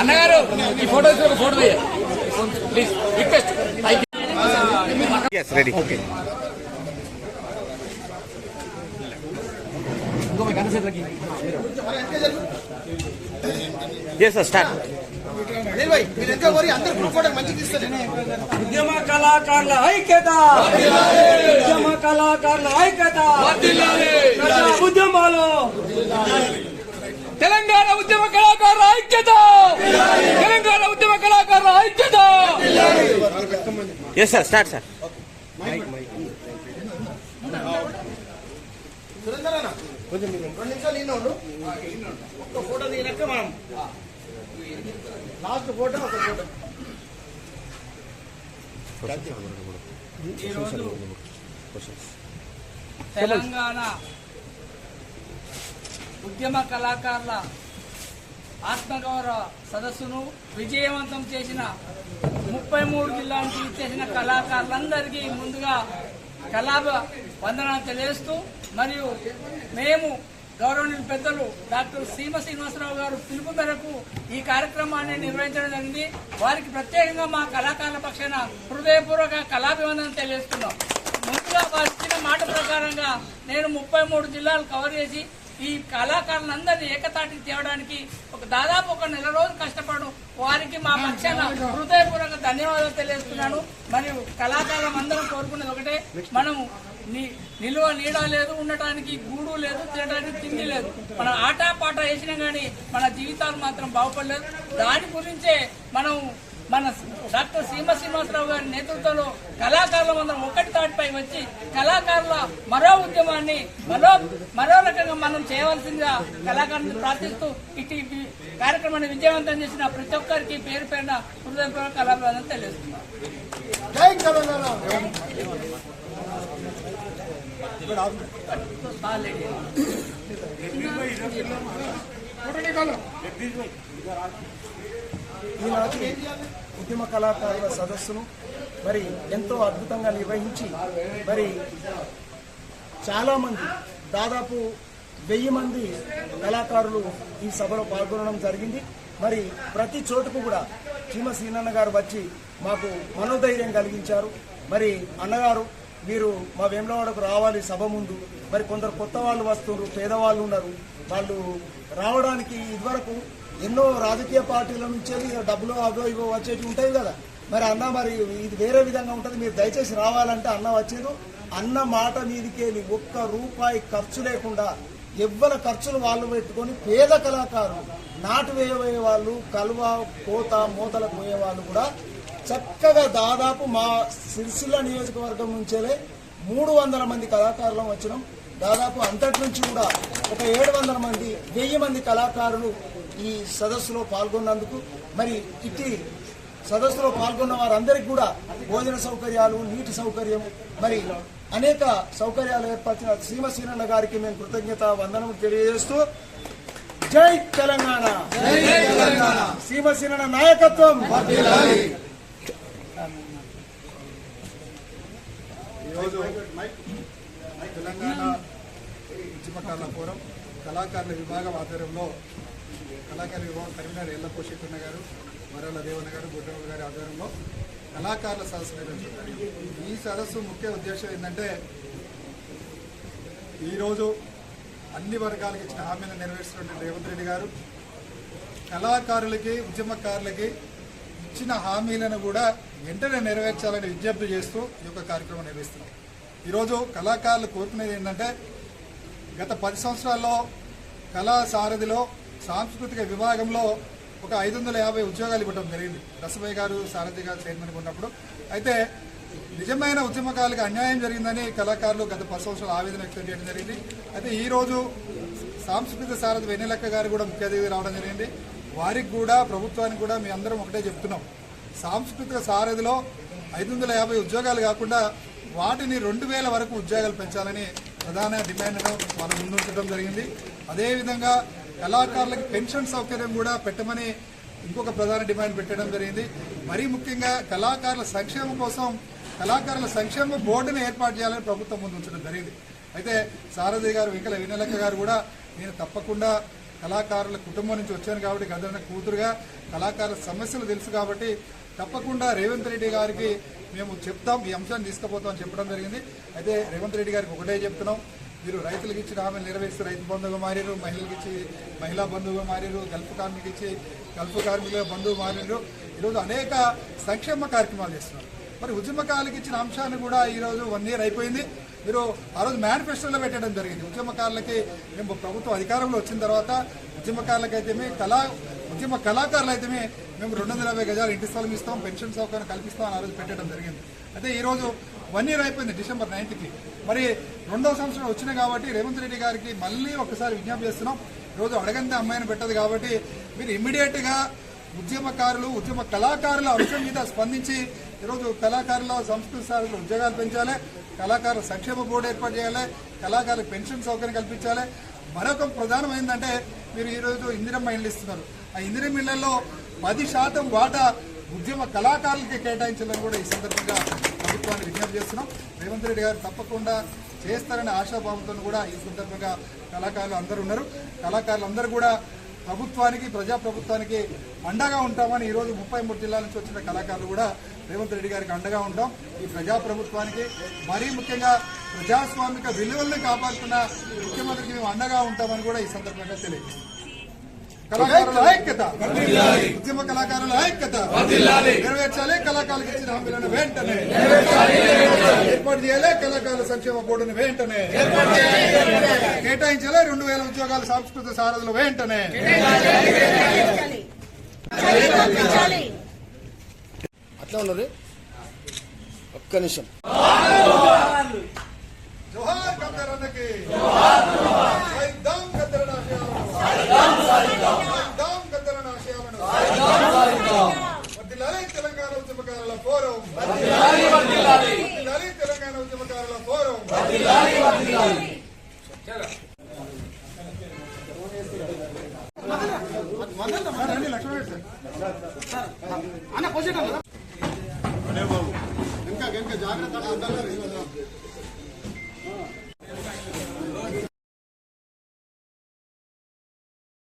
అన్నగారు ఈ ఫోటో ఒక photo please request Yes, ready. Okay. Yes, sir, start. ఉద్యమ కళాకారుల ఐక్యత. ఉద్యమ కళాకారుల ఐక్యత. ఉద్యమాలు. తెలంగాణ ఉద్యమ కళాకారుల ఐక్యత తెలంగాణ ఉద్యమ కళాకారుల ఐక్యత ఎస్ సార్ start, sir. రెండు నిమిషాలు ఈయన ఉండు ఒక్క ఫోటో మనం లాస్ట్ ఫోటో ఒక ఫోటో తెలంగాణ ఉద్యమ కళాకారుల ఆత్మగౌరవ సదస్సును విజయవంతం చేసిన ముప్పై మూడు జిల్లాలకు చేసిన కళాకారులందరికీ ముందుగా కళాభ వందనాలు తెలియజేస్తూ మరియు మేము గౌరవనీయులు పెద్దలు డాక్టర్ సీమ శ్రీనివాసరావు గారు పిలుపు మేరకు ఈ కార్యక్రమాన్ని నిర్వహించడం జరిగింది. వారికి ప్రత్యేకంగా మా కళాకారుల పక్షాన హృదయపూర్వక కళాభివందనం తెలియజేస్తున్నాం. ముందుగా వారు ఇచ్చిన మాట ప్రకారంగా నేను ముప్పై మూడు జిల్లాలు కవర్ చేసి ఈ కళాకారులందరినీ ఏకతాటికి తేవడానికి ఒక దాదాపు ఒక నెల రోజులు కష్టపడడం వారికి మా పక్షాన హృదయపూర్వక ధన్యవాదాలు తెలియజేస్తున్నాను. మరియు కళాకారులం అందరం కోరుకున్నది ఒకటే. మనం ని- నిలువ నీడ లేదు ఉండటానికి గూడు లేదు తినడానికి తిండి లేదు. మనం ఆట పాట వేసినా గానీ మన జీవితాలు మాత్రం బాగుపడలేదు. దాని గురించే మనం మన డాక్టర్ సీమ శ్రీనివాసరావు గారి నేతృత్వంలో కళాకారుల అందరం ఒక్కటి తాటిపై వచ్చి కళాకారుల మరో ఉద్యమాన్ని మరో మరో రకంగా మనం చేయవలసిందిగా కళాకారులను ప్రార్థిస్తూ ఇటు కార్యక్రమాన్ని విజయవంతం చేసిన ప్రతి ఒక్కరికి పేరు పేరున హృదయపూర్వక కళాభివందనం తెలియజేస్తున్నాం. ఉద్యమ కళాకారుల సదస్సును మరి ఎంతో అద్భుతంగా నిర్వహించి మరి చాలామంది దాదాపు వెయ్యి మంది కళాకారులు ఈ సభలో పాల్గొనడం జరిగింది. మరి ప్రతి చోటుకు కూడా చీమ సీనన్న గారు వచ్చి మాకు మనోధైర్యం కలిగించారు. మరి అన్నగారు మీరు మా వేములవాడకు రావాలి సభ ముందు. మరి కొందరు కొత్త వాళ్ళు వస్తున్నారు పేదవాళ్ళు ఉన్నారు. వాళ్ళు రావడానికి ఇదివరకు ఎన్నో రాజకీయ పార్టీల నుంచి డబ్బులు అవో ఇవో వచ్చేవి ఉంటాయి కదా. మరి అన్న మరి ఇది వేరే విధంగా ఉంటుంది. మీరు దయచేసి రావాలంటే అన్న వచ్చేది అన్న మాట మీదకి ఒక్క రూపాయి ఖర్చు లేకుండా ఎవ్వల ఖర్చులు వాళ్ళు పెట్టుకొని పేద కళాకారులు నాటు వేయబోయే వాళ్ళు కలువ కోత మూతలకు పోయే వాళ్ళు కూడా చక్కగా దాదాపు మా సిరిసిల్ల నియోజకవర్గం నుంచేలే మూడు వందల మంది కళాకారులం వచ్చినాం. దాదాపు అంతటి నుంచి కూడా ఒక ఏడు వందల మంది వెయ్యి మంది కళాకారులు ఈ సదస్సులో పాల్గొన్నందుకు మరి ఇట్టి సదస్సులో పాల్గొన్న వారందరికీ కూడా భోజన సౌకర్యాలు నీటి సౌకర్యం మరి అనేక సౌకర్యాలు ఏర్పరిచిన సీమసీనన్న గారికి మేము కృతజ్ఞత వందనం తెలియజేస్తూ జై తెలంగాణ! జై తెలంగాణ! సీమసీనన్న నాయకత్వం! ఈరోజు తెలంగాణ ఉద్యమకారుల ఫోరం కళాకారుల విభాగం ఆధ్వర్యంలో కళాకారుల విభాగం కరీంనగర్ ఎల్లప్ప శెట్టన్న గారు వరాల దేవన్న గారు గుడ్డమ్మ గారి ఆధ్వర్యంలో కళాకారుల సదస్సు నిర్వహించారు ఈ సదస్సు ముఖ్య ఉద్దేశం ఏంటంటే ఈరోజు అన్ని వర్గాలకు ఇచ్చిన హామీలను నెరవేర్చినటువంటి రేవంత్ రెడ్డి గారు కళాకారులకి ఉద్యమకారులకి ఇచ్చిన హామీలను కూడా వెంటనే నెరవేర్చాలని విజ్ఞప్తి చేస్తూ ఈ యొక్క కార్యక్రమం నిర్వహిస్తున్నాం. ఈరోజు కళాకారులు కోరుకునేది ఏంటంటే గత పది సంవత్సరాల్లో కళా సారథిలో సాంస్కృతిక విభాగంలో ఒక ఐదు వందల యాభై ఉద్యోగాలు ఇవ్వడం జరిగింది. రసభయ్య గారు సారథి గారు చైర్మన్ ఉన్నప్పుడు. అయితే నిజమైన ఉద్యమకాలకు అన్యాయం జరిగిందని కళాకారులు గత పది సంవత్సరాలు ఆవేదన వ్యక్తం చేయడం జరిగింది. అయితే ఈరోజు సాంస్కృతిక సారథి వెన్నెలక్క గారు కూడా ముఖ్య అతిథి రావడం జరిగింది. వారికి కూడా ప్రభుత్వానికి కూడా మీ అందరం ఒకటే చెప్తున్నాం. సాంస్కృతిక సారథిలో ఐదు వందల యాభై ఉద్యోగాలు కాకుండా వాటిని రెండు వేల వరకు ఉద్యోగాలు పెంచాలని ప్రధాన డిమాండ్ను మనం ముందుంచడం జరిగింది. అదేవిధంగా కళాకారులకు పెన్షన్ సౌకర్యం కూడా పెట్టమని ఇంకొక ప్రధాన డిమాండ్ పెట్టడం జరిగింది. మరీ ముఖ్యంగా కళాకారుల సంక్షేమం కోసం కళాకారుల సంక్షేమ బోర్డును ఏర్పాటు చేయాలని ప్రభుత్వం ముందు ఉంచడం జరిగింది. అయితే సారథి గారు వెంకల వినలక్క గారు కూడా నేను తప్పకుండా కళాకారుల కుటుంబం నుంచి వచ్చాను కాబట్టి గదన కూతురుగా కళాకారుల సమస్యలు తెలుసు కాబట్టి తప్పకుండా రేవంత్ రెడ్డి గారికి మేము చెప్తాం ఈ అంశాన్ని తీసుకుపోతాం చెప్పడం జరిగింది. అయితే రేవంత్ రెడ్డి గారికి ఒకటే చెప్తున్నాం. మీరు రైతులకు ఇచ్చిన హామీలు నెరవేర్చి రైతు బంధువుగా మారారు మహిళలకు ఇచ్చి మహిళా బంధువుగా మారారు గల్ఫ్ కార్మికు ఇచ్చి గల్ఫ్ కార్మికుల బంధువు మారారు ఈరోజు అనేక సంక్షేమ కార్యక్రమాలు చేస్తున్నారు. మరి ఉద్యమకారులకు ఇచ్చిన అంశాన్ని కూడా ఈరోజు వన్ ఇయర్ అయిపోయింది. మీరు ఆ రోజు మేనిఫెస్టోలో పెట్టడం జరిగింది. ఉద్యమకారులకి మేము ప్రభుత్వం అధికారంలో వచ్చిన తర్వాత ఉద్యమకారులకు మేము కళా ఉద్యమ కళాకారులు అయితే మేము రెండు వందల యాభై గజాలు ఇంటి స్థలం ఇస్తాం పెన్షన్ సౌకర్యం కల్పిస్తాం అని ఆ రోజు పెట్టడం జరిగింది. అయితే ఈ రోజు వన్ ఇయర్ అయిపోయింది డిసెంబర్ నైన్త్కి మరి రెండవ సంవత్సరం వచ్చినాయి కాబట్టి రేవంత్ రెడ్డి గారికి మళ్ళీ ఒకసారి విజ్ఞప్తి చేస్తున్నాం. ఈరోజు అడగంతే అమ్మాయిని పెట్టదు కాబట్టి మీరు ఇమ్మీడియట్గా ఉద్యమకారులు ఉద్యమ కళాకారుల అంశం మీద స్పందించి ఈరోజు కళాకారుల సంస్కృతి సాధకులు ఉద్యోగాలు పెంచాలి కళాకారుల సంక్షేమ బోర్డు ఏర్పాటు చేయాలి కళాకారులకు పెన్షన్ సౌకర్యం కల్పించాలి మరొక ప్రధానమైందంటే మీరు ఈరోజు ఇందిరమ్మ ఇళ్ళు ఇస్తున్నారు. ఆ ఇందిరమ్మ ఇళ్ళలో పది శాతం వాటా ఉద్యమ కళాకారులకి కేటాయించాలని కూడా ఈ సందర్భంగా ప్రభుత్వాన్ని విజ్ఞప్తి చేస్తున్నాం. రేవంత్ రెడ్డి గారు తప్పకుండా చేస్తారనే ఆశాభావంతో కూడా ఈ సందర్భంగా కళాకారులు అందరూ ఉన్నారు. కళాకారులు అందరూ కూడా ప్రభుత్వానికి ప్రజా ప్రభుత్వానికి అండగా ఉంటామని ఈరోజు ముప్పై మూడు జిల్లాల నుంచి వచ్చిన కళాకారులు కూడా రేవంత్ రెడ్డి గారికి అండగా ఉంటాం. ఈ ప్రజా ప్రభుత్వానికి మరీ ముఖ్యంగా ప్రజాస్వామిక విలువలను కాపాడుతున్న ముఖ్యమంత్రికి మేము అండగా ఉంటామని కూడా ఈ సందర్భంగా తెలియజేస్తాం కళాకారుల ఐక్యత. ఉద్యమ కళాకారుల ఐక్యత. నెరవేర్చాలి. కళాకారులకు ఇచ్చిన హామీలను వెంటనే. ఏర్పాటు చేయాలి. కళాకారుల సంక్షేమ బోర్డును వెంటనే. కేటాయించాలి. రెండు వేల ఉద్యోగాల సాంస్కృతిక సారథులు వెంటనే. అట్లా ఉన్నది? ఒక్క నిమిషం. అన్న పొజిషన్ ఇంకా ఇంకా జాగ్రత్త